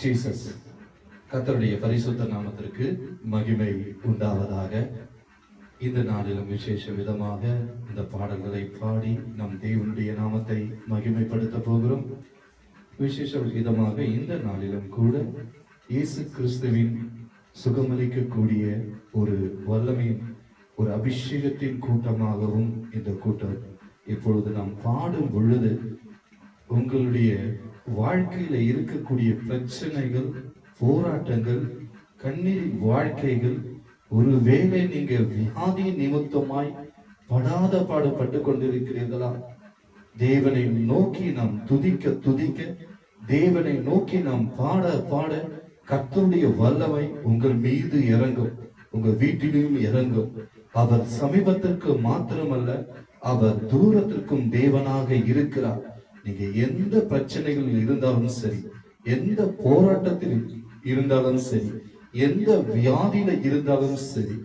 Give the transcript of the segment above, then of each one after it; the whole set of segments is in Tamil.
ஜீசஸ் கத்தருடைய பரிசுத்த நாமத்திற்கு மகிமை உண்டாவதாக. இந்த நாளிலும் விசேஷ விதமாக இந்த பாடல்களை பாடி நம் தேவனுடைய நாமத்தை மகிமைப்படுத்த போகிறோம். விசேஷ விதமாக இந்த நாளிலும் கூட இயேசு கிறிஸ்துவின் சுகமளிக்கக்கூடிய ஒரு வல்லமையின் ஒரு அபிஷேகத்தின் கூட்டமாகவும் இந்த கூட்டம் இப்பொழுது நாம் பாடும் பொழுது உங்களுடைய வாழ்க்கையில இருக்கக்கூடிய பிரச்சனைகள் போராட்டங்கள் கண்ணீர் வாழ்க்கைகள் ஒருவேளை நீங்க வியாதி நிமித்தமாய் படாத பாடுபட்டு கொண்டிருக்கிறீர்களா? தேவனை நோக்கி நாம் துதிக்க துதிக்க தேவனை நோக்கி நாம் பாட பாட கத்துடைய வல்லமை உங்கள் மீது இறங்கும். உங்க வீட்டிலும் இறங்கும். அவர் சமீபத்திற்கு மாத்திரமல்ல அவர் தூரத்திற்கும் தேவனாக இருக்கிறார். நீங்க எந்த பிரச்சனைகள் இருந்தாலும் சரி எந்த போராட்டத்தில் இருந்தாலும் சரி எந்த வியாதியில இருந்தாலும் சரி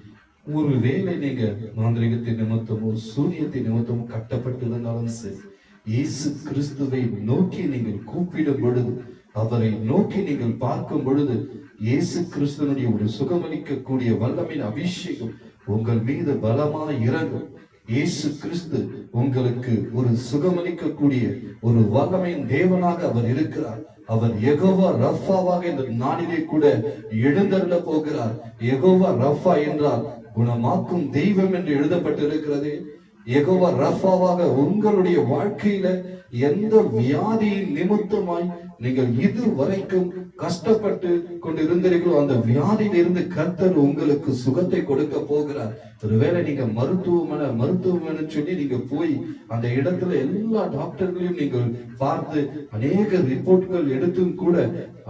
ஒரு வேலை நீங்க மாந்திரிகத்தின் நிமித்தமோ சூரியத்தின் நிமித்தமோ கட்டப்பட்டு இருந்தாலும் சரி இயேசு கிறிஸ்துவை நோக்கி நீங்கள் கூப்பிடும் பொழுது அவரை நோக்கி நீங்கள் பார்க்கும் பொழுது இயேசு கிறிஸ்துவனுடைய ஒரு சுகமளிக்கக்கூடிய வல்லமின் அபிஷேகம் உங்கள் மீது பலமாக இறங்கும். இயேசு கிறிஸ்து உங்களுக்கு ஒரு சுகமளிக்கக்கூடிய ஒரு வல்லமையின் தேவனாக அவர் இருக்கிறார். அவர் எகோவா ரஃபாவாக இந்த நாளிலே கூட எழுந்தருள போகிறார். எகோவா ரஃபா என்றால் குணமாக்கும் தெய்வம் என்று எழுதப்பட்டிருக்கிறது. எகோவா ரஃபாவாக உங்களுடைய வாழ்க்கையில எந்த வியாதியின் நிமித்தமாய் நீங்கள் இது வரைக்கும் கஷ்டப்பட்டு கொண்டிருந்தீர்களோ அந்த வியாதியிலிருந்து கர்த்தர் உங்களுக்கு சுகத்தை கொடுக்க போகிறார். ஒருவேளை நீங்க மருத்துவமனை மருத்துவமனை சொல்லி நீங்க போய் அந்த இடத்துல எல்லா டாக்டர்களையும் நீங்கள் பார்த்து அநேக ரிப்போர்ட்கள் எடுத்தும் கூட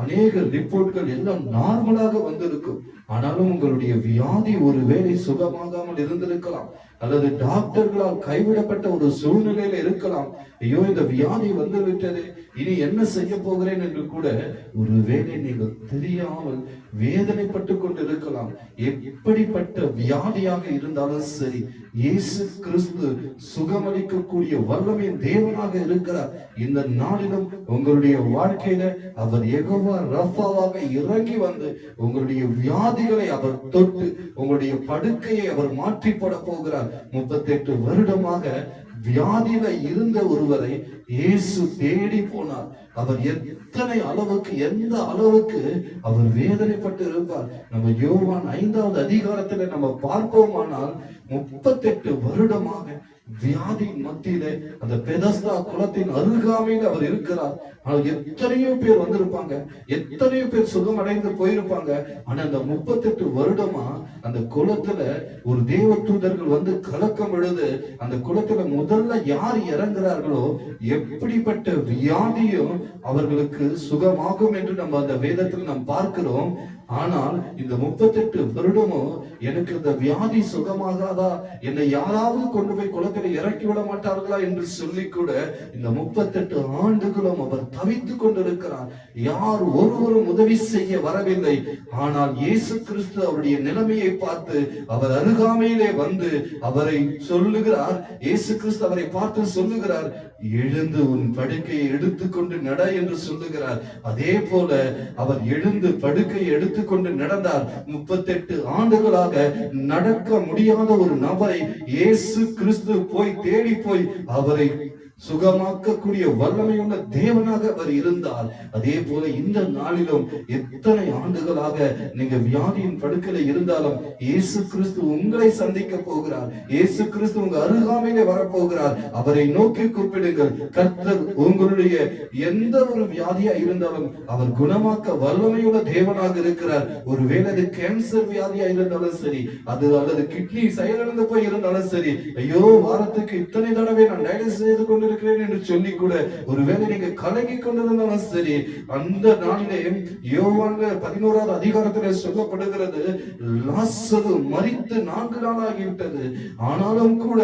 அநேக ரிப்போர்ட்கள் எல்லாம் நார்மலாக வந்திருக்கும். ஆனாலும் உங்களுடைய வியாதி ஒருவேளை சுகமாகாமல் இருந்திருக்கலாம் அல்லது டாக்டர்களால் கைவிடப்பட்ட ஒரு சூழ்நிலையில இருக்கலாம். ஐயோ இந்த வியாதி வந்து விட்டது இனி என்ன செய்ய போகிறேன் என்று கூட ஒருவேளை நீங்கள் தெரியாமல் வேதனைப்பட்டு கொண்டு இருக்கலாம் எப்படிப்பட்ட வியாதியாக இருந்தாலும் சரி இயேசு கிறிஸ்து சுகமளிக்கக்கூடிய வல்லமையின் தேவனாக இருக்கிறார். இந்த நாளிலும் உங்களுடைய வாழ்க்கையில அவர் எகவா ரஃபாவாக இறங்கி வந்து உங்களுடைய வியாதிகளை அவர் தொட்டு உங்களுடைய படுக்கையை அவர் மாற்றி போட போகிறார். முப்பத்தெட்டு வருடமாக வியாதியில இருந்த ஒருவரை இயேசு தேடி போனார். அவர் எத்தனை அளவுக்கு எந்த அளவுக்கு அவர் வேதனைப்பட்டு இருப்பார். நம்ம யோவான் ஐந்தாவது அதிகாரத்துல நம்ம பார்ப்போமானால் முப்பத்தெட்டு வருடமாக வியாதியின் மத்தியில அந்த பெதஸ்தா குளத்தின் அருகாமையில் அவர் இருக்கிறார். ஆனால் எத்தனையோ பேர் வந்திருப்பாங்க எத்தனையோ பேர் சுகம் அடைந்து போயிருப்பாங்க. ஆனா அந்த முப்பத்தெட்டு வருடமா அந்த குளத்துல ஒரு தேவ தூதர்கள் வந்து கலக்கம் எழுது அந்த குளத்துல முதல்ல யார் இறங்குறார்களோ எப்படிப்பட்ட வியாதியும் அவர்களுக்கு சுகமாகும் என்று நம்ம அந்த வேதத்தில் நாம் பார்க்கிறோம். ஆனால் இந்த முப்பத்தெட்டு வருடமும் எனக்கு இந்த வியாதி சுகமாகாதா? என்னை யாராவது கொண்டு போய் குளத்தில் இறக்கி விட மாட்டார்களா என்று சொல்லி கூட இந்த முப்பத்தெட்டு ஆண்டுகளும் அவர் தவித்துக் கொண்டிருக்கிறார். யார் ஒருவரும் உதவி செய்ய வரவில்லை. ஆனால் இயேசு கிறிஸ்து அவருடைய நிலைமையை பார்த்து அவர் அருகாமையிலே வந்து அவரை சொல்லுகிறார். இயேசு கிறிஸ்து அவரை பார்த்து சொல்லுகிறார் எழுந்து உன் படுக்கையை எடுத்துக்கொண்டு நட என்று சொல்லுகிறார். அதே போல அவர் எழுந்து படுக்கையை எடுத்துக்கொண்டு நடந்தார் முப்பத்தெட்டு ஆண்டுகளாக நடக்க முடியாத ஒரு நபரை இயேசு கிறிஸ்து போய் தேடி போய் அவரை சுகமாக்கக்கூடிய வல்லமையுள்ள தேவனாக அவர் இருந்தால் அதே போல இந்த நாளிலும் எத்தனை ஆண்டுகளாக நீங்க வியாதியின் படுக்கையில இருந்தாலும் இயேசு கிறிஸ்து உங்களை சந்திக்க போகிறார் இயேசு கிறிஸ்து உங்க அருகாமையிலே வரப்போகிறார். அவரை நோக்கி கூப்பிடுங்கள். கர்த்தர் உங்களுடைய எந்த ஒரு வியாதியா இருந்தாலும் அவர் குணமாக்க வல்லமையுள்ள தேவனாக இருக்கிறார். ஒருவேளை அது கேன்சர் வியாதியா இருந்தாலும் சரி அது அல்லது கிட்னி செயலிழந்து போய் இருந்தாலும் சரி ஐயோ வாரத்துக்கு இத்தனை தடவை நான் டயாலிசிஸ் செய்து கொண்டிருக்கிறேன் என்று சொல்லி கூட ஒருவேளை நீங்க கலங்கி கொண்டிருந்தாலும் சரி அந்த நாளிலே யோவான பதினோராவது அதிகாரத்தில் சொல்லப்படுகிறது லாசரு மறித்து நான்கு நாள் ஆகிவிட்டது ஆனாலும் கூட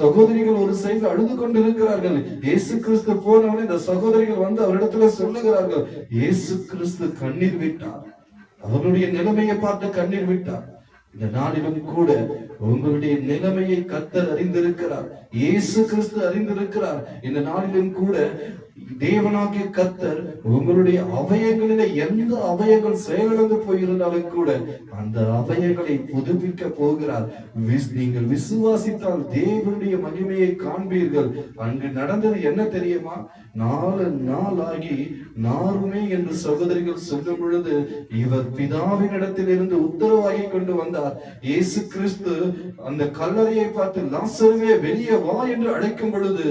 சகோதரிகள் ஒரு சைடு அழுது கொண்டிருக்கிறார்கள். இயேசு கிறிஸ்து போனவனே இந்த சகோதரிகள் வந்து அவரிடத்துல சொல்லுகிறார்கள் இயேசு கிறிஸ்து கண்ணீர் விட்டார். அவருடைய நிலைமையை பார்த்து கண்ணீர் விட்டார். இந்த நாளிலும் கூட உங்களுடைய நிலைமையை கத்தர் அறிந்திருக்கிறார். இயேசு கிறிஸ்து அறிந்திருக்கிறார். இந்த நாளிலும் கூட தேவனாகிய கத்தர் உங்களுடைய அவயங்களிலே எந்த அவயங்கள் செயலிழந்து போயிருந்தாலும் கூட அந்த அவயங்களை புதுப்பிக்க போகிறார். விஸ்- நீங்கள் விசுவாசித்தால் தேவனுடைய மகிமையை காண்பீர்கள். அங்கு நடந்தது என்ன தெரியுமா? நாலு நாள் ஆகி நாருமே என்று சகோதரிகள் சொல்லும் பொழுது இவர் பிதாவின் இடத்திலிருந்து உத்தரவாகி கொண்டு வந்தார். இயேசு கிறிஸ்து அந்த கல்லறையை பார்த்து லாசருவே வெளியே வா என்று அழைக்கும் பொழுது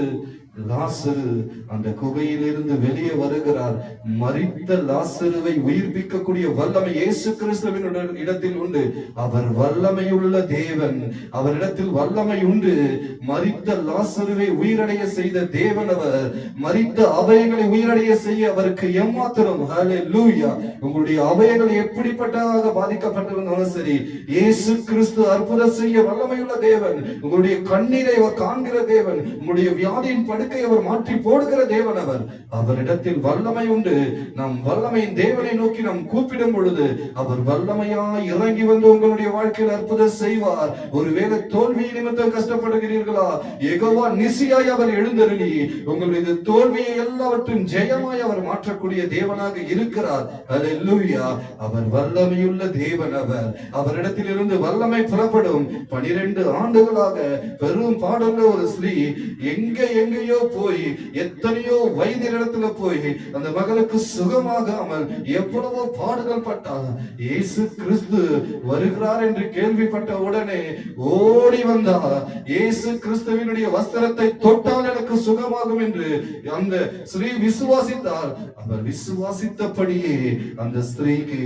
லாசரு அந்த குகையிலிருந்து வெளியே வருகிறார். மறித்த லாசருவை உயிர்ப்பிக்கக்கூடிய வல்லமை இயேசு கிறிஸ்துவின் இடத்தில் உண்டு. அவர் வல்லமையுள்ள தேவன். அவரிடத்தில் வல்லமை உண்டு. மறித்த லாசருவை உயிரடைய செய்த தேவன் அவர். மறித்த அவைகளை உயிரடைய செய்ய அவருக்கு எம்மாத்திரம் ஹalleluya உங்களுடைய அவைகள் எப்படிப்பட்டதாக பாதிக்கப்பட்டிருந்தாலும் சரி இயேசு கிறிஸ்து அற்புதம் செய்ய வல்லமையுள்ள தேவன். உங்களுடைய கண்ணீரை காண்கிற தேவன். உங்களுடைய வியாதியின் படுக்கை அவர் மாற்றி போடுகிற தேவன் அவர். அவரிடத்தில் வல்லமை உண்டு. நம் வல்லமையின் தேவனை நோக்கி நாம் கூப்பிடும் பொழுது அவர் வல்லமையா இறங்கி வந்து உங்களுடைய வாழ்க்கையில் அற்புதம் செய்வார். ஒருவேளை தோல்வி நிமித்தம் கஷ்டப்படுகிறீர்களா? எகோவா நிசியாய் அவர் எழுந்தருளி உங்களுடைய தோல்வியை எல்லாவற்றும் ஜெயமாய் அவர் மாற்றக்கூடிய தேவனாக இருக்கிறார். அல்லேலூயா அவர் வல்லமையுள்ள தேவன் அவர். அவரிடத்தில் இருந்து வல்லமை புறப்படும் பனிரெண்டு ஆண்டுகளாக பெரும் பாடுள்ள ஒரு ஸ்ரீ எங்க எங்கேயோ போய் எத்தனையோ வைத்தியரிடத்துல போய் அந்த மகளுக்கு சுகமாகாமல் எவ்வளவோ பாடுகள் பட்டார் இயேசு கிறிஸ்து வருகிறார் என்று கேள்விப்பட்ட உடனே ஓடி வந்தார். இயேசு கிறிஸ்துவினுடைய வஸ்திரத்தை தொட்டால் எனக்கு சுகமாகும் என்று அந்த ஸ்ரீ விசுவாசித்தார். அவர் விசுவாசித்தபடியே அந்த ஸ்திரீக்கு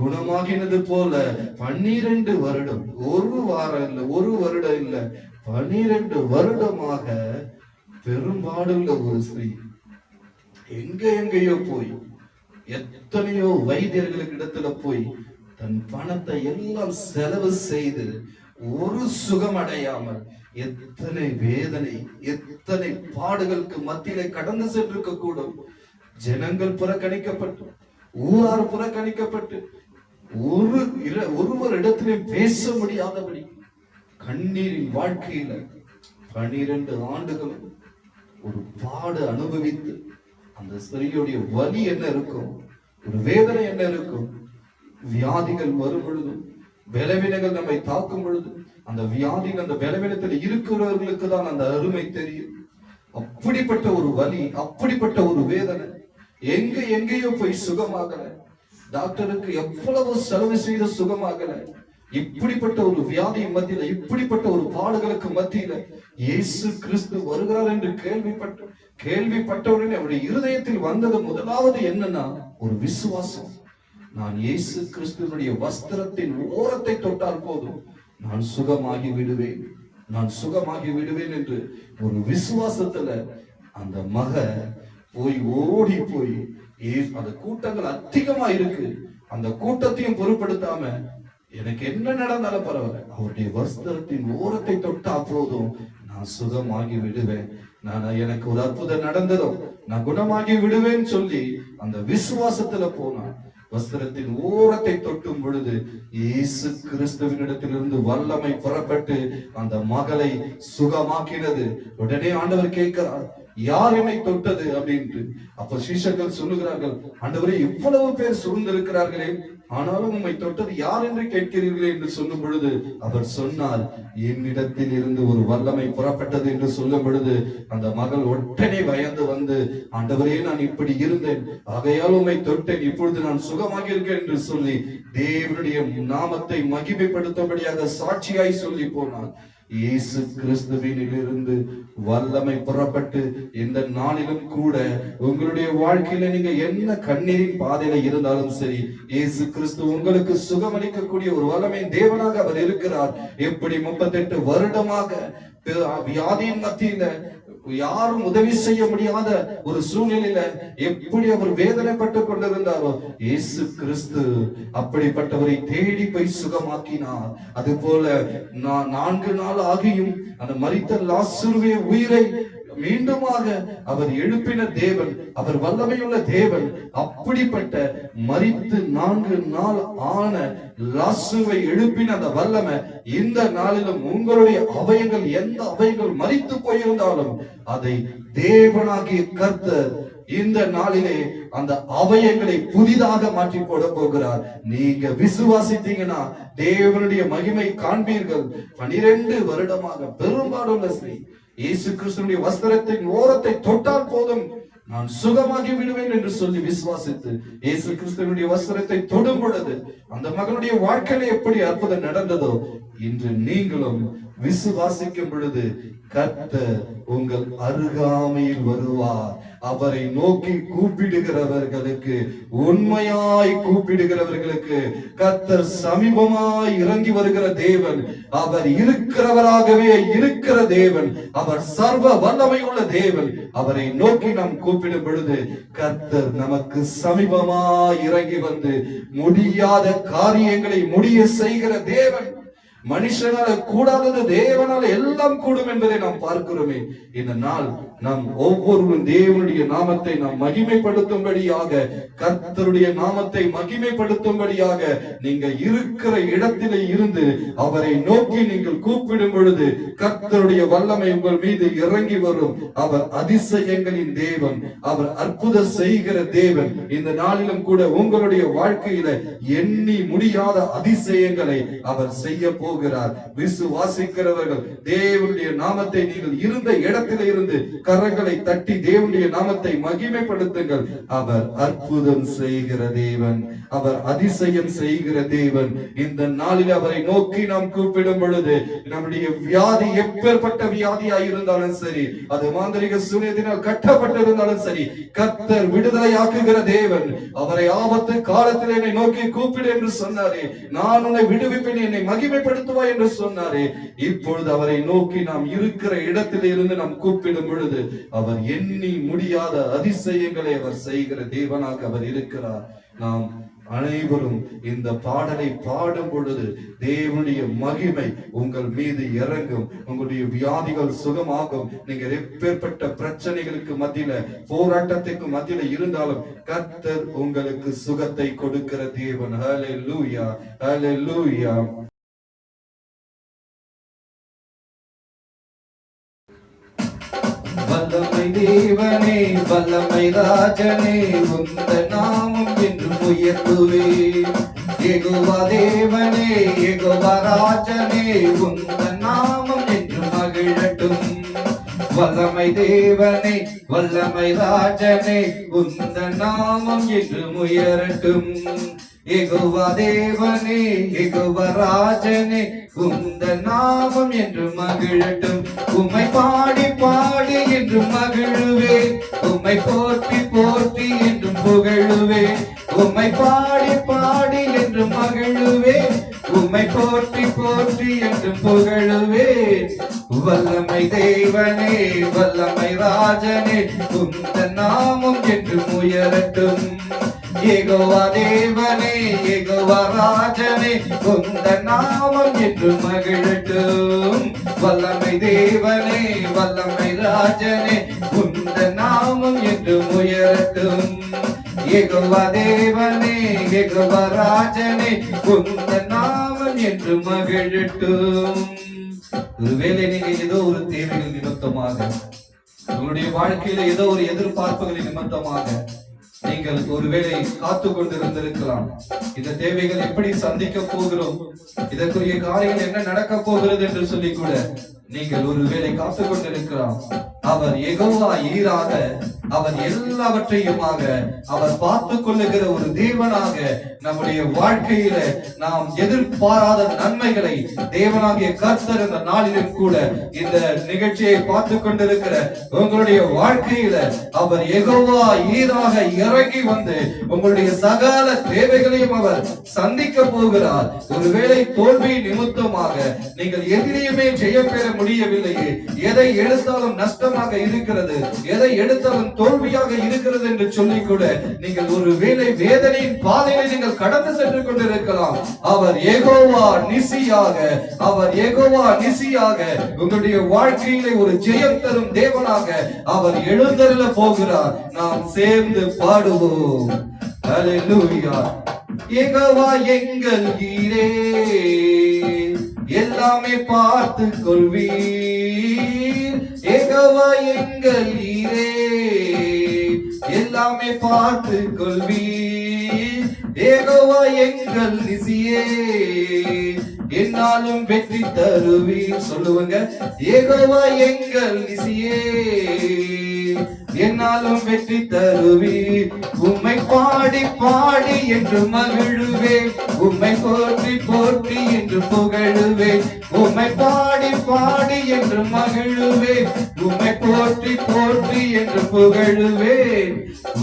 குணமாகினது போல பன்னிரண்டு வருடம் ஒரு வாரம் இல்ல ஒரு வருடம் இல்ல பனிரெண்டு வருடமாக பெரும்பாடுள்ள ஒரு ஸ்திரீ எங்க எங்கேயோ போய் எத்தனையோ வைத்தியர்களுக்கு இடத்துல போய் தன் பணத்தை எல்லாம் செலவு செய்து ஒரு சுகம் அடையாமல் எத்தனை வேதனை எத்தனை பாடுகளுக்கு மத்தியிலே கடந்து சென்றிருக்க கூடும் ஜனங்கள் புறக்கணிக்கப்பட்டு ஊரார் புறக்கணிக்கப்பட்டு ஒரு ஒருவர் இடத்திலே பேச முடியாதபடி கண்ணீரின் வாழ்க்கையில பனிரெண்டு ஆண்டுகளும் ஒரு பாடு அனுபவித்து அந்த ஸ்திரீயுடைய வலி என்ன இருக்கும்? ஒரு வேதனை என்ன இருக்கும்? வியாதிகள் வரும் பொழுதும் பலவீனங்கள் நம்மை தாக்கும் பொழுது அந்த வியாதிகள் அந்த பலவீனத்தில் இருக்கிறவர்களுக்கு தான் அந்த அருமை தெரியும். அப்படிப்பட்ட ஒரு வலி அப்படிப்பட்ட ஒரு வேதனை எங்க எங்கேயோ போய் சுகமாகல. டாக்டருக்கு எவ்வளவு செலவு செய்து சுகமாகல. இப்படிப்பட்ட ஒரு வியாதியின் மத்தியில இப்படிப்பட்ட ஒரு பாடுகளுக்கு மத்தியில இயேசு கிறிஸ்து வருகிறார் என்று கேள்விப்பட்ட கேள்விப்பட்டவுடனே அவருடைய இருதயத்தில் வந்தது முதலாவது என்னன்னா ஒரு விசுவாசம். நான் இயேசு கிறிஸ்துவனுடைய வஸ்திரத்தின் ஓரத்தை தொட்டால் போதும் நான் சுகமாகி விடுவேன். நான் சுகமாகி விடுவேன் என்று ஒரு விசுவாசத்துல அந்த மக போய் ஓடி போய் ஏ- அந்த கூட்டங்கள் அதிகமா இருக்கு. அந்த கூட்டத்தையும் பொருட்படுத்தாம எனக்கு என்ன நடந்தாலும் பரவாயில்ல. அவருடைய வஸ்திரத்தின் ஓரத்தை தொட்டா போதும். நான் சுகமாகி விடுவேன். நான் எனக்கு ஒரு அற்புதம் நடந்ததும் நான் குணமாகி விடுவேன்னு சொல்லி அந்த விசுவாசத்துல போனான். வஸ்திரத்தின் ஓரத்தை தொட்டும் பொழுது இயேசு கிறிஸ்துவனிடத்திலிருந்து வல்லமை புறப்பட்டு அந்த மகளை சுகமாக்கினது. உடனே ஆண்டவர் கேட்கிறார் யார் என்னை தொட்டது? அப்படின்ட்டு. அப்ப சீஷர்கள் சொல்லுகிறார்கள் ஆண்டவரே இவ்வளவு பேர் சூழ்ந்திருக்கிறார்களே ஆனாலும் உம்மை தொட்டது யார் என்று கேட்கிறீர்களே என்று சொல்லும் பொழுது அவர் சொன்னார் என்னிடத்தில் இருந்து ஒரு வல்லமை புறப்பட்டது என்று சொல்லும் பொழுது அந்த மகள் உடனே பயந்து வந்து ஆண்டவரே நான் இப்படி இருந்தேன். ஆகையால் உம்மை தொட்டேன். இப்பொழுது நான் சுகமாக இருக்கேன் என்று சொல்லி தேவனுடைய நாமத்தை மகிமைப்படுத்தபடியாக சாட்சியாய் சொல்லி போனான். இயேசு கிறிஸ்துவினிலிருந்து வல்லமை புறப்பட்டு இந்த நாளிலும் கூட உங்களுடைய வாழ்க்கையில நீங்க என்ன கண்ணீரின் பாதையில இருந்தாலும் சரி இயேசு கிறிஸ்து உங்களுக்கு சுகமளிக்கக்கூடிய ஒரு வல்லமை தேவனாக அவர் இருக்கிறார். எப்படி முப்பத்தெட்டு வருடமாக வியாதியின் மத்தியில யாரும் உதவி செய்ய முடியாத ஒரு சூழ்நிலையில எப்படி அவர் வேதனைப்பட்டு கொண்டிருந்தாரோ இயேசு கிறிஸ்து அப்படிப்பட்டவரை தேடி போய் சுகமாக்கினார். அது போல நான் நான்கு நாள் ஆகியும் அந்த மறித்த லாசுருவே உயிரை மீண்டுமாக அவர் எழுப்பின தேவன் அவர் வல்லமையுள்ள தேவன் அப்படிப்பட்ட மறித்து நான்கு நாள் ஆன லாசுவை எழுப்பின அந்த வல்லமை இந்த நாளிலும் உங்களுடைய அவயங்கள் எந்த அவயங்கள் மறித்து போயிருந்தாலும் அதை தேவனாகிய கர்த்தர் இந்த நாளிலே அந்த அவயங்களை புதிதாக மாற்றி போட போகிறார். நீங்க விசுவாசித்தீங்கன்னா தேவனுடைய மகிமை காண்பீர்கள். பனிரெண்டு வருடமாக பெரும்பாலும் ஸ்ரீ இயேசு கிறிஸ்துடைய வஸ்திரத்தின் ஓரத்தை தொட்டால் போதும் நான் சுகமாகி விடுவேன் என்று சொல்லி விசுவாசித்து இயேசு கிறிஸ்துவனுடைய வஸ்திரத்தை தொடும் பொழுது அந்த மகனுடைய வாழ்க்கையில எப்படி அற்புதம் நடந்ததோ இன்று நீங்களும் விசுவாசிக்கும் பொழுது கத்த உங்கள் அருகாமையில் வருவார். அவரை நோக்கி கூப்பிடுகிறவர்களுக்கு உண்மையாய் கூப்பிடுகிறவர்களுக்கு கர்த்தர் சமீபமாய் இறங்கி வருகிற தேவன் அவர் இருக்கிறவராகவே இருக்கிற தேவன் அவர் சர்வ வல்லமை உள்ள தேவன். அவரை நோக்கி நாம் கூப்பிடும் பொழுது கத்தர் நமக்கு சமீபமாய் இறங்கி வந்து முடியாத காரியங்களை முடிய செய்கிற தேவன். மனுஷனால கூடாதது தேவனால எல்லாம் கூடும் என்பதை நாம் பார்க்கிறோமே. இந்த நாள் நாம் ஒவ்வொருவரும் தேவனுடைய நாமத்தை நாம் மகிமைப்படுத்தும்படியாக கர்த்தருடைய நாமத்தை மகிமைப்படுத்தும்படியாக நீங்க இருக்கிற இடத்திலே இருந்து அவரை நோக்கி நீங்கள் கூப்பிடும் பொழுது கர்த்தருடைய வல்லமை உங்கள் மீது இறங்கி வரும். அவர் அதிசயங்களின் தேவன் அவர் அற்புத செய்கிற தேவன். இந்த நாளிலும் கூட உங்களுடைய வாழ்க்கையில எண்ணி முடியாத அதிசயங்களை அவர் செய்ய போ போகிறார். விசுவாசிக்கிறவர்கள் தேவனுடைய நாமத்தை நீங்கள் இருந்த இடத்திலே இருந்து கரங்களை தட்டி தேவனுடைய நாமத்தை மகிமைப்படுத்துங்கள். அவர் அற்புதம் செய்கிற தேவன் அவர் அதிசயம் செய்கிற தேவன். இந்த நாளில் அவரை நோக்கி நாம் கூப்பிடும் பொழுது நம்முடைய வியாதி எப்பேற்பட்ட வியாதியாய் இருந்தாலும் சரி அது மாந்திரிக சூரியத்தினால் கட்டப்பட்டிருந்தாலும் சரி கர்த்தர் விடுதலையாக்குகிற தேவன் அவரை ஆபத்து காலத்தில் என்னை நோக்கி கூப்பிடு என்று சொன்னாரே நான் உன்னை விடுவிப்பேன் என்னை மகிமைப்படுத்த மகிமைப்படுத்துவாய் என்று சொன்னாரே. இப்பொழுது அவரை நோக்கி நாம் இருக்கிற இடத்தில் இருந்து நாம் கூப்பிடும் பொழுது அவர் எண்ணி முடியாத அதிசயங்களை அவர் செய்கிற தேவனாக அவர் இருக்கிறார். நாம் அனைவரும் இந்த பாடலை பாடும் பொழுது தேவனுடைய மகிமை உங்கள் மீது இறங்கும். உங்களுடைய வியாதிகள் சுகமாகும். நீங்கள் எப்பேற்பட்ட பிரச்சனைகளுக்கு மத்தியில போராட்டத்துக்கு மத்தியில இருந்தாலும் கர்த்தர் உங்களுக்கு சுகத்தை கொடுக்கிற தேவன். ஹலே லூயா ஹலே லூயா வல்லமை தேவனே வல்லமை ராஜனே உந்த நாமம் என்று உயர்த்துவே. எகுவா தேவனே எகுவா ராஜனே உந்த நாமம் என்று மகிழட்டும். வல்லமை தேவனே வல்லமை ராஜனே உந்த நாமம் என்று முயரட்டும் எகுவா தேவனே எகுவா ராஜனே உந்த நாமம் என்று மகிழட்டும். உம்மை பாடி பாடி என்று மகிழுவேன். உம்மை போற்றி போற்றி என்றும் புகழுவேன். உம்மை பாடி பாடி என்று மகிழுவேன். உம்மை போற்றி போற்றி என்று புகழுவேன். வல்லமை தேவனே வல்லமை ராஜனே உந்த நாமம் என்று உயரட்டும். ஏகோவா தேவனே ஏகோவா ராஜனே உந்த நாமம் என்று மகிழட்டும். வல்லமை தேவனே வல்லமை ராஜனே உந்த நாமம் என்று உயரட்டும். ஏகோவா தேவனே ஏகோவா ராஜனே உந்த நாமம் என்று மகிழட்டும். ஒருவேளை நீங்க ஏதோ ஒரு தேவைகள் நிமித்தமாக உங்களுடைய வாழ்க்கையில ஏதோ ஒரு எதிர்பார்ப்புகளின் நிமித்தமாக நீங்கள் ஒருவேளை காத்து கொண்டிருந்திருக்கலாம் இந்த தேவைகள் எப்படி சந்திக்க போகிறோம்? இதற்குரிய காரியங்கள் என்ன நடக்க போகிறது என்று சொல்லி கூட நீங்கள் ஒருவேளை காத்து கொண்டிருக்கலாம் அவர் எகோவா ஈராக அவர் எல்லாவற்றையுமாக அவர் பார்த்து கொள்ளுகிற ஒரு தேவனாக நம்முடைய வாழ்க்கையில நாம் எதிர்பாராத நன்மைகளை தேவனாகிய கர்த்தர் இந்த நாளிலும் கூட இந்த நிகழ்ச்சியை பார்த்து கொண்டிருக்கிற உங்களுடைய வாழ்க்கையில அவர் எகோவா ஈராக இறங்கி வந்து உங்களுடைய சகல தேவைகளையும் அவர் சந்திக்க போகிறார். ஒருவேளை தோல்வி நிமித்தமாக நீங்கள் எதிரையுமே செய்ய பெற முடியவில்லையே எதை எடுத்தாலும் நஷ்டம் கஷ்டமாக இருக்கிறது. எதை எடுத்தாலும் தோல்வியாக இருக்கிறது என்று சொல்லி கூட நீங்கள் ஒரு வேலை வேதனையின் பாதையை நீங்கள் கடந்து சென்று கொண்டிருக்கலாம். அவர் ஏகோவா நிசியாக அவர் ஏகோவா நிசியாக உங்களுடைய வாழ்க்கையிலே ஒரு ஜெயம் தரும் தேவனாக அவர் எழுந்தருள போகிறார். நாம் சேர்ந்து பாடுவோம். ஹalleluya ஏகோவா எங்கள் கீரே எல்லாமே பார்த்து கொள்வீர். ஏகோவா எங்கள் நீரே எல்லாமே பார்த்து கொள்வீர் ஏகோவா எங்கள் நிசியே என்னாலும் வெற்றி தருவீர். சொல்லுவாங்க ஏகோவா எங்கள் நிசியே என்னாலும் வெற்றி தருவீர். உம்மை பாடி பாடி என்று மகிழுவேன். உம்மை போற்றி போற்றி என்று புகழுவேன். உம்மை பாடி பாடி என்று மகிழுவேன். உம்மை போற்றி போற்றி என்று புகழுவேன்.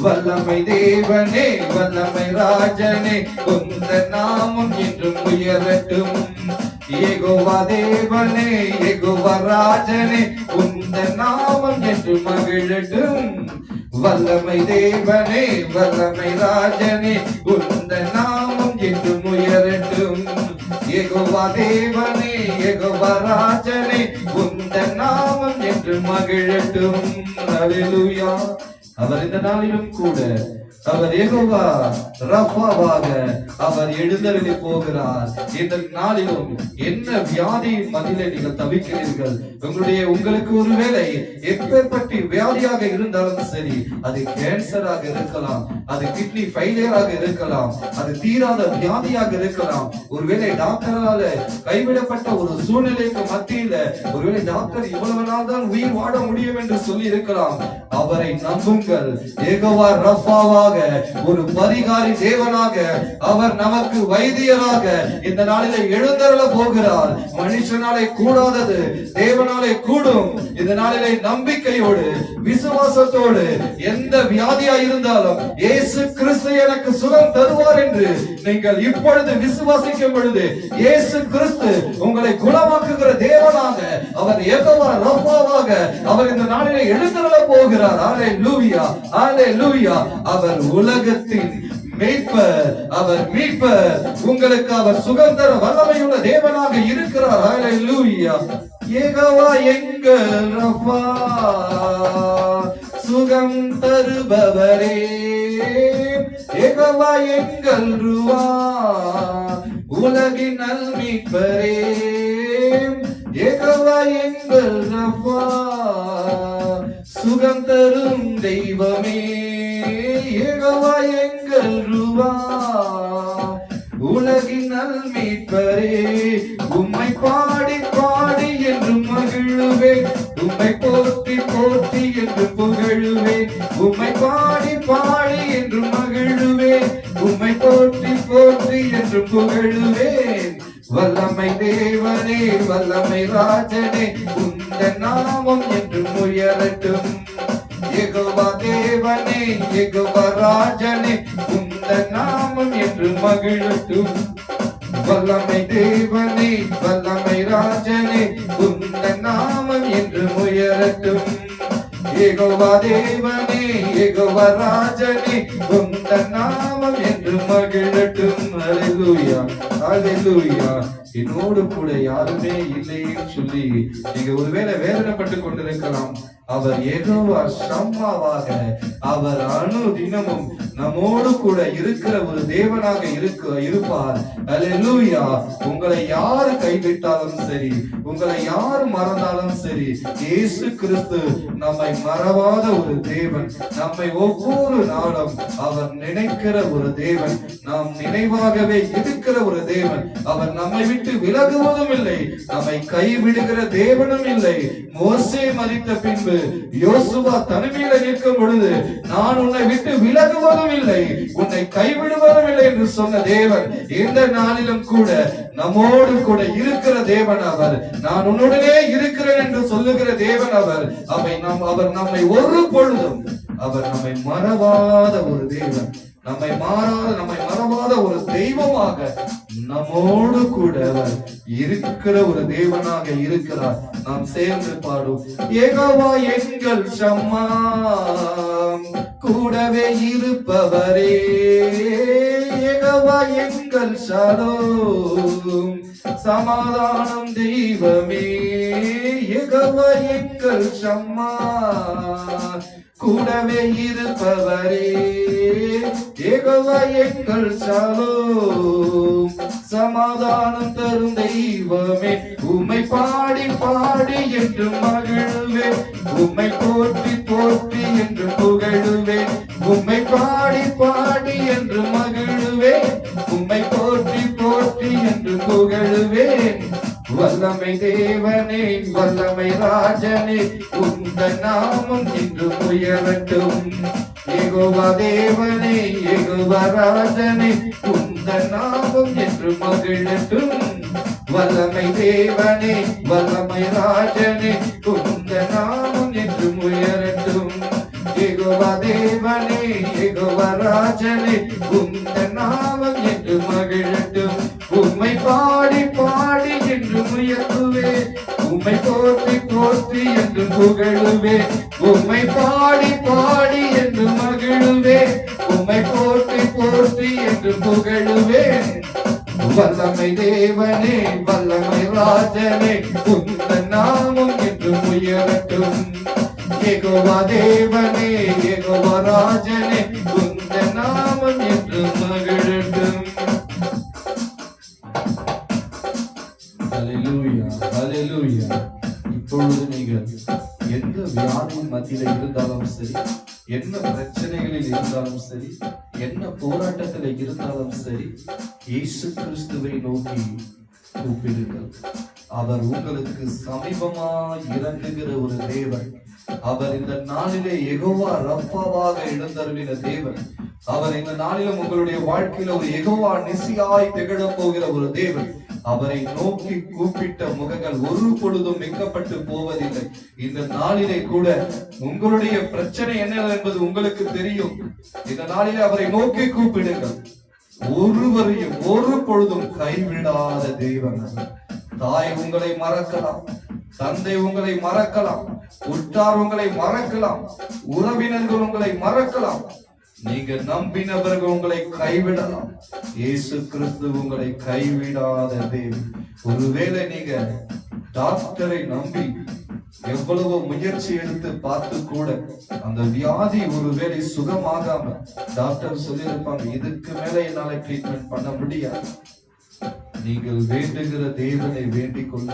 வல்லமை தேவனே வல்லமை ராஜனே உந்த நாமம் என்றும் உயரட்டும். ஏகோவா தேவனே ஏகோவா ராஜனே உன் இந்த நாமம் என்று மகிழட்டும். வல்லமை தேவனே வல்லமை ராஜனே உந்த நாமம் என்று முயரட்டும். எகுவா தேவனே எகுவா ராஜனே உந்த நாமம் என்று மகிழட்டும். அல்லேலூயா அவர் இந்த நாளிலும் கூட அவர் ஏகோவா ரஃபாவாக அவர் எழுந்தருளி போகிறார். இந்த நாளிலும் என்ன வியாதியின் மதிலே நீங்கள் தவிக்கிறீர்கள்? உங்களுடைய உங்களுக்கு ஒருவேளை எப்பேற்பட்ட வியாதியாக இருந்தாலும் சரி அது கேன்சராக இருக்கலாம் அது கிட்னி ஃபெயிலியராக இருக்கலாம் அது தீராத வியாதியாக இருக்கலாம். ஒருவேளை டாக்டரால கைவிடப்பட்ட ஒரு சூழ்நிலைக்கு மத்தியில ஒருவேளை டாக்டர் இவ்வளவு நாள் தான் உயிர் வாட முடியும் என்று சொல்லி இருக்கலாம் அவரை நம்புங்கள். ஏகோவா ரஃபாவாக ஒரு பரிகாரி தேவனாக அவர் நமக்கு வைத்தியராக இந்த நாளில எழுந்தருள போகிறார். மனுஷனாலே கூடாதது தேவனாலே கூடும். இந்த நாளிலே நம்பிக்கையோடு விசுவாசத்தோடு எந்த வியாதியா இருந்தாலும் இயேசு கிறிஸ்து எனக்கு சுகம் தருவார் என்று நீங்கள் இப்பொழுது விசுவாசிக்கும் பொழுது இயேசு கிறிஸ்து உங்களை குணமாக்குகிற தேவனாக அவர் ஏகோவா ரப்பாவாக அவர் இந்த நாளிலே எழுந்தருள போகிறார். ஆலே லூவியா ஆலே லூவியா அவர் உலகத்தின் மேய்ப்பர் அவர் மீட்பர். உங்களுக்கு அவர் சுகந்தர வல்லமையுள்ள தேவனாக இருக்கிறார். ஆலே லூவியா எங்கள் ரஃபா சுகம் தருபவரே. ஏகவா எங்கள் ருவா. உலகின் நல்மீட்பரே ஏகவா எங்கள் ரஃபா சுகம் தரும் தெய்வமே. ஏகோவா எங்கள் ருவா உலகின் நல்மீட்பரே உம்மை பாடி பாடி என்று மகிழுவேன். உம்மை போற்றி போற்றி என்று புகழுவேன். உம்மை பாடி பாடி என்று மகிழுவேன் உம்மை போற்றி போற்றி என்று புகழுவேன். வல்லமை தேவனே வல்லமை ராஜனே உந்த நாமம் என்று முயலட்டும் தேவனே எகோவா ராஜனே உந்த நாமம் என்று மகிழட்டும் வல்லமை தேவனே வல்லமை ராஜனே உந்த நாமம் என்று முயரட்டும் ஏகோவா தேவனே ஏகோவா ராஜனே உந்த நாமம் என்று மகிழட்டும் அல்லேலூயா அல்லேலூயா என்னோடு கூட யாருமே இல்லைன்னு சொல்லி நீங்க ஒருவேளை வேதனைப்பட்டு கொண்டிருக்கலாம். அவர் ஏகோவா சம்மாவாக அவர் அணு தினமும் நம்மோடு கூட இருக்கிற ஒரு தேவனாக இருக்க இருப்பார். அல்லேலூயா உங்களை யாரு கைவிட்டாலும் சரி உங்களை யார் மறந்தாலும் சரி இயேசு கிறிஸ்து நம்மை மறவாத ஒரு தேவன் நம்மை ஒவ்வொரு நாளும் அவர் நினைக்கிற ஒரு தேவன் நாம் நினைவாகவே இருக்கிற ஒரு தேவன். அவர் நம்மை விட்டு விலகுவதும் இல்லை நம்மை கைவிடுகிற தேவனும் இல்லை. மோசே மறித்த பின்பு யோசுவா தனிமையில நிற்கும் பொழுது நான் உன்னை விட்டு விலகுவதும் இல்லை உன்னை கைவிடுவதும் இல்லை என்று சொன்ன தேவன் இந்த நாளிலும் கூட நம்மோடு கூட இருக்கிற தேவன் அவர். நான் உன்னுடனே இருக்கிறேன் என்று சொல்லுகிற தேவன் அவர். அவை நம் அவர் நம்மை ஒரு பொழுதும் அவர் நம்மை மறவாத ஒரு தேவன். நம்மை மாறாத நம்மை மறவாத ஒரு தெய்வமாக நம்மோடு கூட அவர் இருக்கிற ஒரு தேவனாக இருக்கிறார். நாம் சேர்ந்து பாடும் ஏகவா எங்கள் சம்மா கூடவே இருப்பவரே. ஏகவா எங்கள் சலோம் சமாதானம் தெய்வமே. ஏகவா எங்கள் சம்மா கூடவே இருப்பவரே. ஏகோவா எங்கள் சாலோ சமாதானம் தரும் தெய்வமே. உமை பாடி பாடி என்று மகிழ்வே உம்மை போற்றி போற்றி என்று புகழுவே உம்மை பாடி பாடி என்று மகிழ்வே உம்மை போற்றி போற்றி என்று புகழுவேன். வல்லமை தேவனே வல்லமை ராஜனே உன் நாமம் இன்று உயரட்டும் ஏகோவா தேவனே ஏகோவா ராஜனே உந்த நாமம் என்று மகிழட்டும் வல்லமை தேவனே வல்லமை ராஜனே உந்த நாமம் என்று உயரட்டும் ஏகோவா தேவனே ஏகோவா ராஜனே உந்த நாமம் என்று மகிழட்டும் உம்மை பாடி உம்மை போற்றி போற்றி என்று புகழுவே. உம்மை பாடி பாடி என்று மகிழுவே. உம்மை போற்றி போற்றி என்று புகழுவே. வல்லமை தேவனே வல்லமை ராஜனே உந்த நாமம் என்று உயரட்டும். ஏகோவா தேவனே ஏகோவா ராஜனே உந்த நாமம் என்று மகிழட்டும் என்ன பிரச்சனைகளில் இருந்தாலும் சரி என்ன போராட்டத்தில் இருந்தாலும் சரி இயேசு கிறிஸ்துவை நோக்கி கூப்பிடுங்கள். அவர் உங்களுக்கு சமீபமாய் இறங்குகிற ஒரு தேவன். அவர் இந்த நாளிலே எகோவா ரப்பாவாக எழுந்தருளின தேவன். அவர் இந்த நாளிலும் உங்களுடைய வாழ்க்கையில ஒரு எகோவா நிசியாய் திகழப் போகிற ஒரு தேவன். அவரை நோக்கி கூப்பிட்ட முகங்கள் ஒரு பொழுதும் மிக்கப்பட்டு போவதில்லை. இந்த நாளிலே கூட உங்களுடைய பிரச்சனை என்ன என்பது உங்களுக்கு தெரியும். இந்த நாளிலே அவரை நோக்கி கூப்பிடுங்கள். ஒருவரையும் ஒரு பொழுதும் கைவிடாத தெய்வம். தாய் உங்களை மறக்கலாம் தந்தை உங்களை மறக்கலாம் உற்றார் உங்களை மறக்கலாம் உறவினர்கள் உங்களை மறக்கலாம் நீங்க நம்பினவர்கள் உங்களை கைவிடலாம். இயேசு கிறிஸ்து உங்களை கைவிடாத தேவன். ஒருவேளை நீங்க டாக்டரை நம்பி எவ்வளவு முயற்சி எடுத்து பார்த்து கூட அந்த வியாதி ஒருவேளை சுகமாகாம டாக்டர் சொல்லியிருப்பாங்க இதுக்கு மேல என்னால ட்ரீட்மெண்ட் பண்ண முடியாது. நீங்கள் வேண்டுகிற தேவனை வேண்டிக் கொள்ள.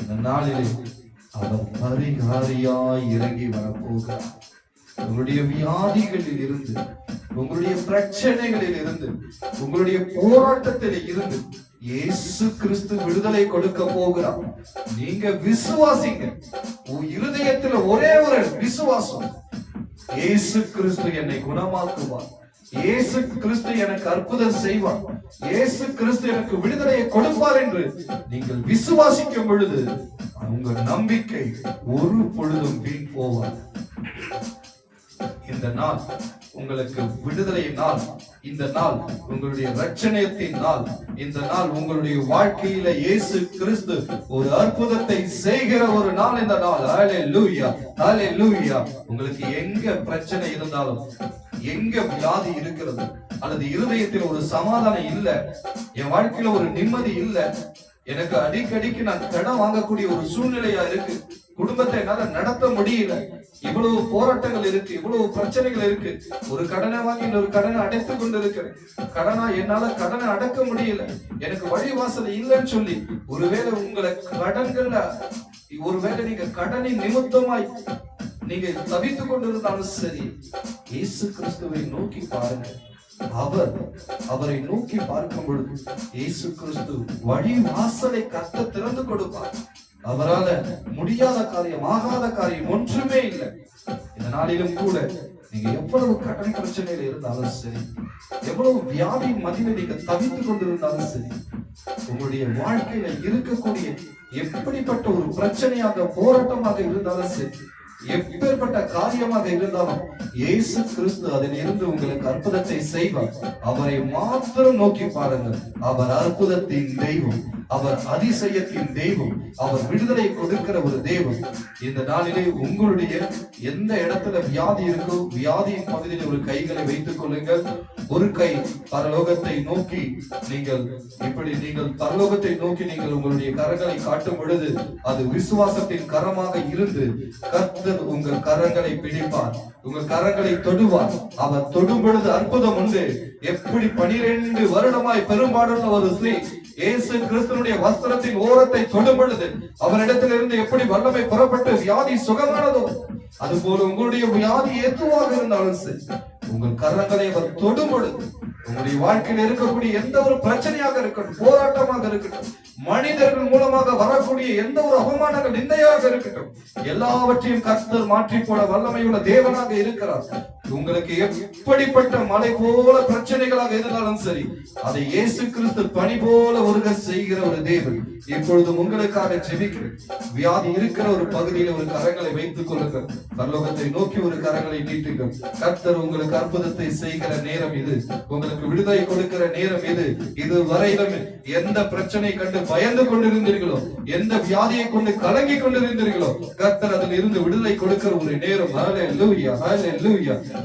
இந்த நாளிலே அவர் பரிகாரியாய் இறங்கி வரப்போகிறார். உங்களுடைய வியாதிகளில் இருந்து உங்களுடைய பிரச்சனைகளில் இருந்து உங்களுடைய போராட்டத்தில் இருந்து இயேசு கிறிஸ்து விடுதலை கொடுக்க போகிறார். நீங்க விசுவாசிங்க. உன் இருதயத்துல ஒரே ஒரு விசுவாசம். இயேசு கிறிஸ்து என்னை குணமாக்குவார். இயேசு கிறிஸ்து எனக்கு அற்புதம் செய்வார். இயேசு கிறிஸ்து எனக்கு விடுதலையை கொடுப்பார் என்று நீங்கள் விசுவாசிக்கும் பொழுது உங்கள் நம்பிக்கை ஒரு பொழுதும் வீண் போவார் இந்த நாள் உங்களுக்கு விடுதலை நாள் இந்த நாள் உங்களுடைய ரட்சணயத்தின் நாள் இந்த நாள் உங்களுடைய வாழ்க்கையில இயேசு கிறிஸ்து ஒரு அற்புதத்தை செய்கிற ஒரு நாள் இந்த நாள். ஹalleluya லூயா உங்களுக்கு எங்க பிரச்சனை இருந்தாலும் எங்க வியாதி இருக்கிறது அல்லது இருதயத்தில் ஒரு சமாதானம் இல்ல என் வாழ்க்கையில ஒரு நிம்மதி இல்ல எனக்கு அடிக்கடிக்கு நான் கடன் வாங்கக்கூடிய ஒரு சூழ்நிலையா இருக்கு. குடும்பத்தை என்னால நடத்த முடியல. இவ்வளவு போராட்டங்கள் இருக்கு இவ்வளவு பிரச்சனைகள் இருக்கு. ஒரு கடனை வாங்கி இன்னொரு கடனை அடைத்து கொண்டு இருக்கிறேன் கடனா என்னால கடனை அடக்க முடியல. எனக்கு வழிவாசல் இல்லைன்னு சொல்லி ஒருவேளை உங்களை கடன்கள்ல ஒருவேளை நீங்க கடனின் நிமித்தமாய் நீங்க தவித்துக் கொண்டிருந்தாலும் சரி இயேசு கிறிஸ்துவை நோக்கி பாருங்க அவர் அவரை நோக்கி பார்க்கும் பொழுது இயேசு கிறிஸ்து வழி வாசலை கத்த திறந்து கொடுப்பார். அவரால முடியாத காரியம் ஆகாத காரியம் ஒன்றுமே இல்லை. இந்த நாளிலும் கூட நீங்க எவ்வளவு கடன் பிரச்சனையில இருந்தாலும் சரி எவ்வளவு வியாதி மதியில நீங்க தவித்துக் கொண்டிருந்தாலும் சரி உங்களுடைய வாழ்க்கையில இருக்கக்கூடிய எப்படிப்பட்ட ஒரு பிரச்சனையாக போராட்டமாக இருந்தாலும் சரி எப்பேற்பட்ட காரியமாக இருந்தாலும் இயேசு கிறிஸ்து அதில் இருந்து உங்களுக்கு அற்புதத்தை செய்வார். அவரை மாத்திரம் நோக்கி பாருங்கள். அவர் அற்புதத்தின் தெய்வம். அவர் அதிசயத்தின் தெய்வம் அவர் விடுதலை கொடுக்கிற ஒரு தெய்வம். இந்த நாளிலே உங்களுடைய எந்த இடத்துல வியாதி இருக்கோ வியாதியின் பகுதியில் ஒரு கைகளை வைத்துக் கொள்ளுங்கள். ஒரு கை பரலோகத்தை நோக்கி நீங்கள் இப்படி நீங்கள் பரலோகத்தை நோக்கி நீங்கள் உங்களுடைய கரங்களை காட்டும் பொழுது அது விசுவாசத்தின் கரமாக இருந்து கர்த்தர் உங்கள் கரங்களை பிடிப்பார். உங்கள் கரங்களை தொடுவார். அவர் தொடும் பொழுது அற்புதம் உண்டு. எப்படி பனிரெண்டு வருடமாய் பெரும்பாடுள்ள ஒரு ஸ்ரீ இயேசு கிறிஸ்தனுடைய வஸ்திரத்தின் ஓரத்தை தொடும் பொழுது அவரிடத்திலிருந்து எப்படி வல்லமை புறப்பட்டு வியாதி சுகமானதோ அதுபோல உங்களுடைய வியாதி எதுவாக இருந்தாலும் சரி உங்கள் கரங்களை அவர் தொடும்பொழுது உங்களுடைய வாழ்க்கையில் இருக்கக்கூடிய எந்த ஒரு பிரச்சனையாக இருக்கட்டும் போராட்டமாக இருக்கட்டும் மனிதர்கள் மூலமாக வரக்கூடிய எந்த ஒரு அவமானங்கள் நிந்தையாக இருக்கட்டும் எல்லாவற்றையும் கர்த்தர் மாற்றி போட வல்லமையுள்ள தேவனாக இருக்கிறார். உங்களுக்கு எப்படிப்பட்ட மலை போல பிரச்சனைகளாக இருந்தாலும் சரி அதை இயேசு கிறிஸ்து பணி போல ஒருக செய்கிற ஒரு தேவன் இப்பொழுது உங்களுக்காக ஜெபிக்கிறேன். வியாதி இருக்கிற ஒரு பகுதியில ஒரு கரங்களை வைத்துக் கொள்ளுங்கள். பரலோகத்தை நோக்கி ஒரு கரங்களை நீட்டுங்கள். கர்த்தர் உங்களுக்கு அற்புதத்தை செய்கிற நேரம் இது. உங்களுக்கு விடுதலை கொடுக்கிற நேரம் இது. இது வரையிலும் எந்த பிரச்சனை கண்டு பயந்து கொண்டிருந்தீர்களோ எந்த வியாதியை கொண்டு கலங்கி கொண்டிருந்தீர்களோ கர்த்தர் அதில் இருந்து விடுதலை கொடுக்கிற ஒரு நேரம்.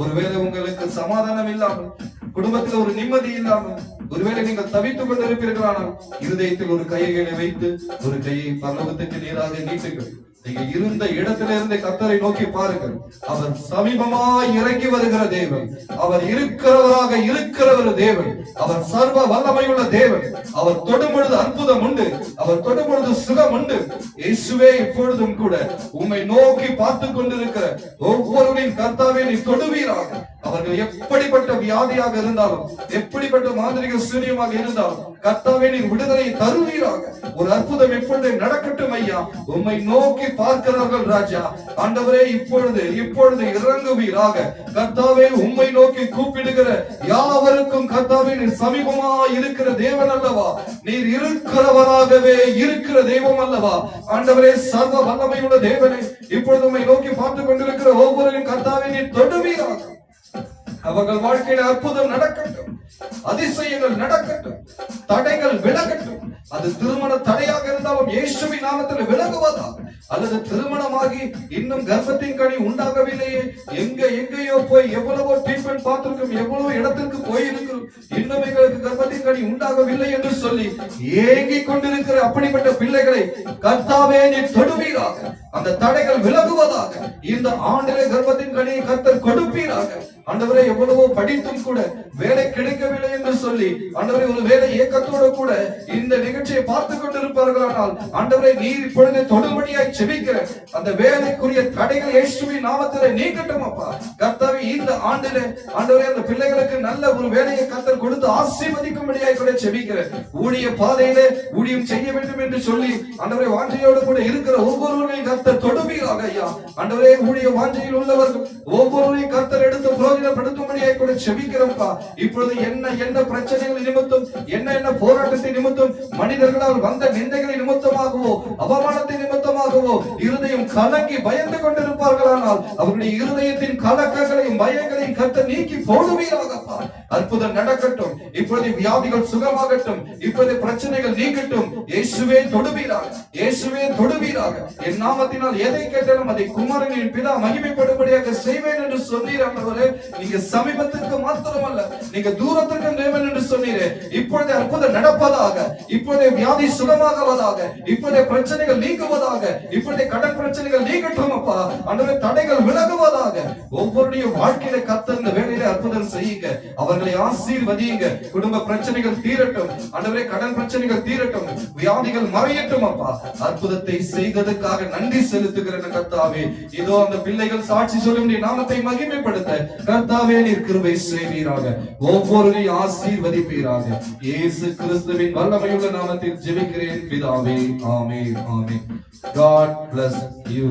ஒருவேளை உங்களுக்கு சமாதானம் இல்லாமல் குடும்பத்தில் ஒரு நிம்மதி இல்லாமல் ஒருவேளை நீங்கள் தவித்துக் கொண்டிருப்பீர்களானால் இருதயத்தில் ஒரு கைகளை வைத்து ஒரு கையை பல்லவத்துக்கு நேராக நீட்டுங்கள். நீங்க இருந்த இடத்துல இருந்து கத்தரை நோக்கி பாருங்கள். அவர் சமீபமாய் இறங்கி வருகிற தேவன். அவர் இருக்கிறவராக இருக்கிறவர் தேவன். அவர் சர்வ வல்லமையுள்ள தேவன். அவர் தொடும்பொழுது அற்புதம் உண்டு. அவர் தொடும்பொழுது சுகம் உண்டு. இயேசுவே இப்பொழுதும் கூட உண்மை நோக்கி பார்த்து கொண்டிருக்கிற ஒவ்வொருவரின் கர்த்தாவே நீ தொடுவீராக. அவர்கள் எப்படிப்பட்ட வியாதியாக இருந்தாலும் எப்படிப்பட்ட மாந்திரிக சூரியமாக இருந்தாலும் கர்த்தாவே நீ விடுதலை தருவீராக. ஒரு அற்புதம் எப்பொழுது நடக்கட்டும் ஐயா. உண்மை நோக்கி பார்க்கிறார்கள் ராஜா. ஆண்டவரே இப்பொழுது இப்பொழுது இறங்குவீராக. கர்த்தாவே உம்மை நோக்கி கூப்பிடுகிற யாவருக்கும் கர்த்தாவே நீர் சமீபமா இருக்கிற தேவன் அல்லவா? நீர் இருக்கிறவராகவே இருக்கிற தெய்வம் அல்லவா? ஆண்டவரே சர்வ வல்லமையுள்ள தேவனே இப்பொழுது உம்மை நோக்கி பார்த்து கொண்டிருக்கிற ஒவ்வொருவரின் கர்த்தாவே நீர் தொடுவீராக. அவர்கள் வாழ்க்கையில அற்புதம் நடக்கட்டும். அதிசயங்கள் நடக்கட்டும். தடைகள் விலகட்டும். அது திருமண தடையாக இருந்தாலும் இயேசுவின் நாமத்தில் விலகுவதா? அல்லது திருமணமாகி இன்னும் கர்ப்பத்தின் கனி உண்டாகவில்லையே? எங்க எங்கேயோ போய் எவ்வளவோ ட்ரீட்மெண்ட் பார்த்திருக்கும் எவ்வளவோ இடத்திற்கு போயிருக்கிறோம் இன்னும் எங்களுக்கு கர்ப்பத்தின் கனி உண்டாகவில்லை என்று சொல்லி ஏங்கிக் கொண்டிருக்கிற அப்படிப்பட்ட பிள்ளைகளை கர்த்தாவே நீ தொடுவீராக. அந்த தடைகள் விலகுவதாக இந்த ஆண்டிலே கர்ப்பத்தின் கனியை கர்த்தர் கொடுப்பீராக. ஆண்டவரே எவ்வளவோ படித்தும் கூட வேலை கிடைக்கவில்லை என்று சொல்லி ஆண்டவரே ஒரு வேலை இயக்கத்தோடு கூட இந்த நிகழ்ச்சியை பார்த்து கொண்டிருப்பார்களானால் ஆண்டவரே நீர் இப்பொழுது தொடுபடியாய் செபிக்கிற அந்த வேலைக்குரிய தடைகள் இயேசுவின் நாமத்திலே நீக்கட்டும் அப்பா. கர்த்தாவே இந்த ஆண்டில ஆண்டவரே அந்த பிள்ளைகளுக்கு நல்ல ஒரு வேலையை கத்தல் கொடுத்து ஆசீர்வதிக்கும்படியாய் கூட செபிக்கிற ஊழிய பாதையிலே ஊழியம் செய்ய வேண்டும் என்று சொல்லி ஆண்டவரை வாஞ்சையோடு கூட இருக்கிற ஒவ்வொருவரையும் கர்த்தர் தொடுவீராக ஐயா. ஆண்டவரே ஊழிய வாஞ்சையில் உள்ளவர்கள் ஒவ்வொருவரையும் கர்த்தர் எடுத்து பிரயோஜனப்படுத்தும்படியாய் கூட செபிக்கிறோம்ப்பா. இப்பொழுது என்ன என்ன பிரச்சனைகள் நிமித்தம் என்ன என்ன போராட்டத்தை நிமித்தம் மனிதர்களால் வந்த நிந்தைகளை நிமித்தமாகவோ அவமானத்தை நிமித்தமாகவோ இருதயம் கலங்கி பயந்து கொண்டிருப்பார்களானால் அவருடைய இருதயத்தின் கலக்கங்களையும் பயங்களையும் கத்த நீக்கி போடுவீராகப்பா. அற்புதம் நடக்கட்டும். இப்பொழுது வியாதிகள் சுகமாகட்டும். இப்பொழுது பிரச்சனைகள் நீக்கட்டும். இயேசுவே தொடுவீராக. இயேசுவே தொடுவீராக. என் நாமத்தினால் எதை கேட்டாலும் அதை குமாரனின் பிதா மகிமைப்படும்படியாக செய்வேன் என்று சொன்னீர் ஆண்டவரே. நீங்க சமீபத்திற்கு மாத்திரமல்ல நீங்க தூரத்திற்கு தேவன் என்று சொன்னீரே. இப்பொழுது அற்புதம் நடப்பதாக இப்பொழுது வியாதி சுகமாகவதாக இப்பொழுது பிரச்சனைகள் நீங்குவதாக இப்பொழுது கடன் பிரச்சனைகள் நீங்கட்டும் அப்பா. ஆண்டவரே தடைகள் விலகுவதாக. ஒவ்வொருடைய வாழ்க்கையில கத்த இந்த வேலையில அற்புதம் செய்யுங்க. அவர் அவர்களை ஆசீர்வதியுங்க. குடும்ப பிரச்சனைகள் தீரட்டும். ஆண்டவரே கடன் பிரச்சனைகள் தீரட்டும். வியாதிகள் மறையட்டும் அப்பா. அற்புதத்தை செய்ததுக்காக நன்றி செலுத்துகிற கர்த்தாவே. இதோ அந்த பிள்ளைகள் சாட்சி சொல்லும் நீ நாமத்தை மகிமைப்படுத்த கர்த்தாவே நீர் கிருபை செய்வீராக. ஒவ்வொருவரையும் ஆசீர்வதிப்பீராக. இயேசு கிறிஸ்துவின் வல்லமையுள்ள நாமத்தில் ஜெபிக்கிறேன். பிதாவே ஆமே ஆமே God bless you.